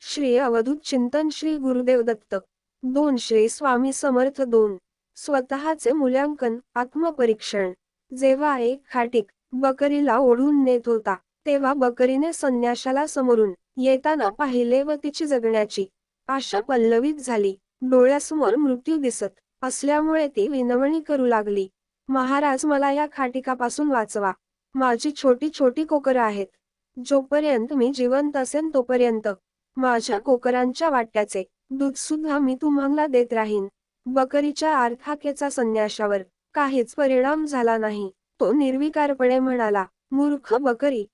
श्री अवधूत चिंतन श्री गुरुदेव दत्त. दोन श्री स्वामी समर्थ दोन. स्वतःचे मूल्यांकन आत्मपरीक्षण. जेव्हा एक खाटीक बकरीला ओढून नेत होता तेव्हा बकरीने संन्याशाला समोरून येताना पाहिले व तिची जगण्याची आशा पल्लवित झाली. डोळ्यासमोर मृत्यू दिसत असल्यामुळे ती विनवणी करू लागली. महाराज मला या खाटिकापासून वाचवा. माझी छोटी छोटी कोकरं आहेत. जोपर्यंत मी जिवंत असेन तोपर्यंत माझ्या कोकरांच्या वाट्याचे दूध सुद्धा मी तुम्हाला देत राहीन. बकरीच्या आर्थाकेचा संन्याशावर काहीच परिणाम झाला नाही. तो निर्विकारपणे म्हणाला मूर्ख बकरी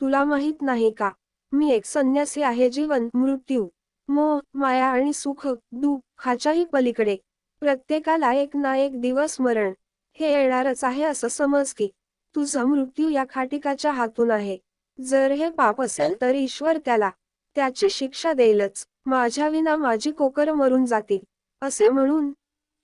तुला माहीत नाही का? मी एक संन्यासी आहे जीवन मृत्यू मोह माया आणि सुख दुःखाच्याही पलीकडे. प्रत्येकाला एक ना एक दिवस मरण हे येणारच आहे असं समज की तुझा मृत्यू या खाटिकाच्या हातून आहे. जर हे पाप असेल तर ईश्वर त्याला त्याची शिक्षा देईलच. माझ्या विना माझी कोकर मरून जातील असे म्हणून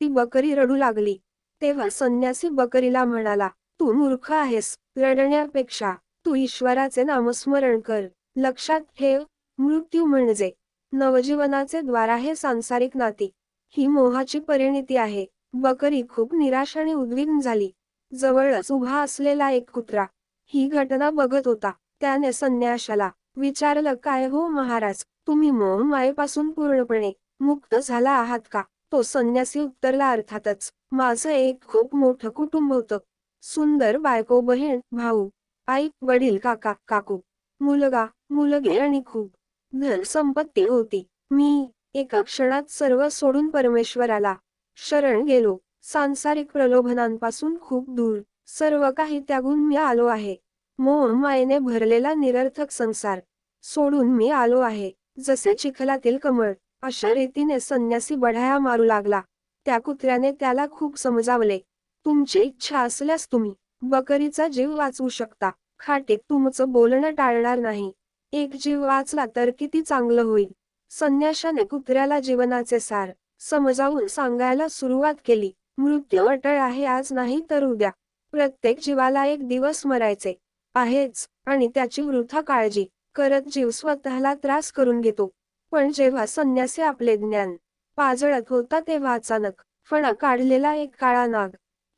ती बकरी रडू लागली. तेव्हा संन्यासी बकरीला म्हणाला तू मूर्ख आहेस. रडण्यापेक्षा तू ईश्वराचे नामस्मरण कर. लक्षात ठेव मृत्यू म्हणजे नवजीवनाचे द्वार आहे सांसारिक नाती. ही मोहाची परिणिती आहे. बकरी खूप निराश आणि उद्विग्न झाली. जवळच उभा असलेला एक कुत्रा ही घटना बघत होता. त्याने संन्याशाला विचारलं काय हो महाराज तुम्ही मोह मायेपासून पूर्णपणे मुक्त झाला आहात का? तो संन्यासी उत्तरला अर्थातच माझं एक खूप मोठं कुटुंब होतं. सुंदर बायको बहीण भाऊ आई वडील काका काकू मुलगा मुलगी आणि खूप धन संपत्ती होती. मी एका क्षणात सर्व सोडून परमेश्वराला शरण गेलो. सांसारिक प्रलोभनांपासून खूप दूर. सर्व काही त्यागून मी आलो आहे. मोह मायेने भरलेला निरर्थक संसार सोडून मी आलो आहे. जसे चिखलातील कमळ अशा रीतीने संन्यासी बढाया मारू लागला. त्या कुत्र्याने त्याला खूप समजावले तुमची इच्छा असल्यास तुम्ही बकरीचा जीव वाचवू शकता. खाटीक तुमचं बोलणं टाळणार नाही. एक जीव वाचला तर किती चांगलं होईल. संन्याशाने कुत्र्याला जीवनाचे सार समजावून सांगायला सुरुवात केली मृत्यू अटळ आहे आज नाही तर उद्या. प्रत्येक जीवाला एक दिवस मरायचे. आहेच. आणि त्याची वृथा काळजी करत जीव स्वतःला त्रास करून घेतो. पण जेव्हा संन्यासी आपले ज्ञान पाजळत होता तेव्हा अचानक फणा काढलेला एक काळा नाग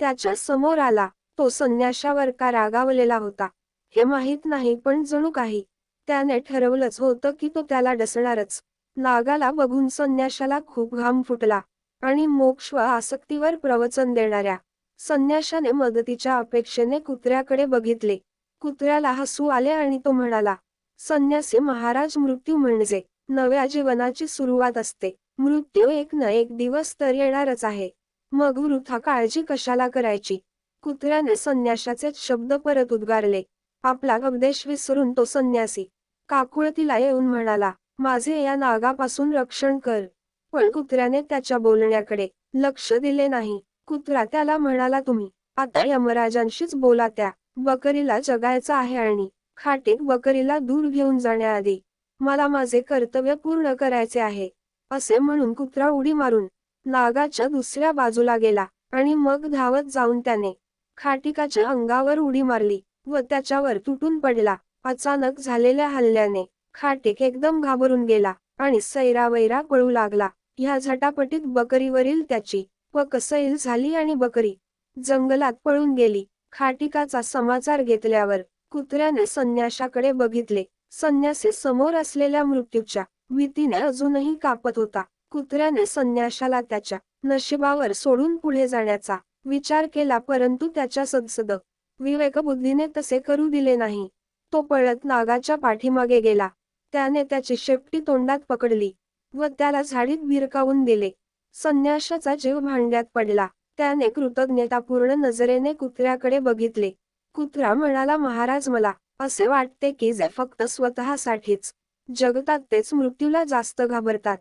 त्याच्यासमोर आला. तो संन्याशावर का रागावलेला होता? हे माहीत नाही पण जणू काही त्याने ठरवलंच होतं की तो त्याला डसणारच. नागाला बघून संन्याशाला खूप घाम फुटला आणि मोक्ष व आसक्तीवर प्रवचन देणाऱ्या संन्याशाने मदतीच्या अपेक्षेने कुत्र्याकडे बघितले. कुत्र्याला हसू आले आणि तो म्हणाला संन्यासी महाराज मृत्यू म्हणजे नव्या जीवनाची सुरुवात असते. मृत्यू एक न एक दिवस तर येणारच आहे. मग वृथा काळजी कशाला करायची कुत्र्याने संन्याशाचे शब्द परत उद्गारले. आपला उपदेश विसरून तो संन्यासी काकुळतीला येऊन म्हणाला माझे या नागापासून रक्षण कर पण कुत्र्याने त्याच्या बोलण्याकडे लक्ष दिले नाही. कुत्रा त्याला म्हणाला तुम्ही आता यमराजांशीच बोला त्या. बकरीला जगायचं आहे आणि खाटीत बकरीला दूर घेऊन जाण्याआधी मला माझे कर्तव्य पूर्ण करायचे आहे असे म्हणून कुत्रा उडी मारून नागाच्या दुसऱ्या बाजूला गेला आणि मग धावत जाऊन त्याने खाटिकाच्या अंगावर उडी मारली व त्याच्यावर तुटून पडला. अचानक झालेल्या हल्ल्याने खाटिक एकदम घाबरून गेला आणि सैरावैरा पळू लागला. ह्या झटापटीत बकरीवरील त्याची व कसैल झाली आणि बकरी जंगलात पळून गेली. खाटिकाचा समाचार घेतल्यावर कुत्र्याने संन्याशाकडे बघितले. संन्यासी समोर असलेल्या मृत्यूच्या भीतीने अजूनही कापत होता. कुत्र्याने संन्याशाला त्याच्या नशिबावर सोडून पुढे जाण्याचा विचार केला परंतु त्याच्या सदसद विवेकबुद्धीने तसे करू दिले नाही. तो पळत नागाच्या पाठीमागे गेला. त्याने त्याची शेपटी तोंडात पकडली व त्याला झाडीत भिरकावून दिले. संन्याशाचा जीव भांड्यात पडला. त्याने कृतज्ञतापूर्ण नजरेने कुत्र्याकडे बघितले. कुत्रा म्हणाला महाराज मला असे वाटते की जे फक्त स्वतःसाठीच जगतात तेच मृत्यूला जास्त घाबरतात.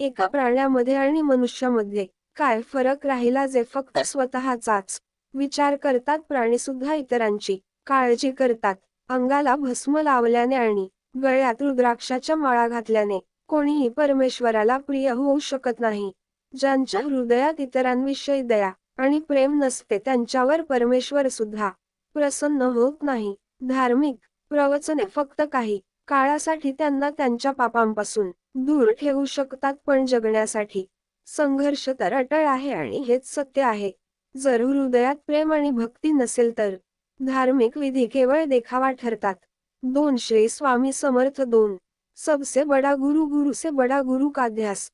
एका प्राण्यामध्ये आणि मनुष्यामध्ये काय फरक राहिला जे फक्त स्वतःचाच विचार करतात प्राणी सुद्धा इतरांची काळजी करतात. अंगाला भस्म लावल्याने आणि गळ्यात रुद्राक्षाच्या माळा घातल्याने कोणीही परमेश्वराला प्रिय होऊ शकत नाही. ज्यांच्या हृदयात इतरांविषयी दया आणि प्रेम नसते त्यांच्यावर परमेश्वर सुद्धा प्रसन्न होत नाही. धार्मिक प्रवचने फक्त काही काळासाठी त्यांना त्यांच्या पापांपासून दूर ठेवू शकतात पण जगण्यासाठी संघर्ष तर अटळ आहे आणि हेच सत्य आहे. जर हृदयात प्रेम आणि भक्ती नसेल तर धार्मिक विधी केवळ देखावा ठरतात. दोन श्री स्वामी समर्थ दोन. सबसे बडा गुरु गुरु से बडा गुरु का ध्यास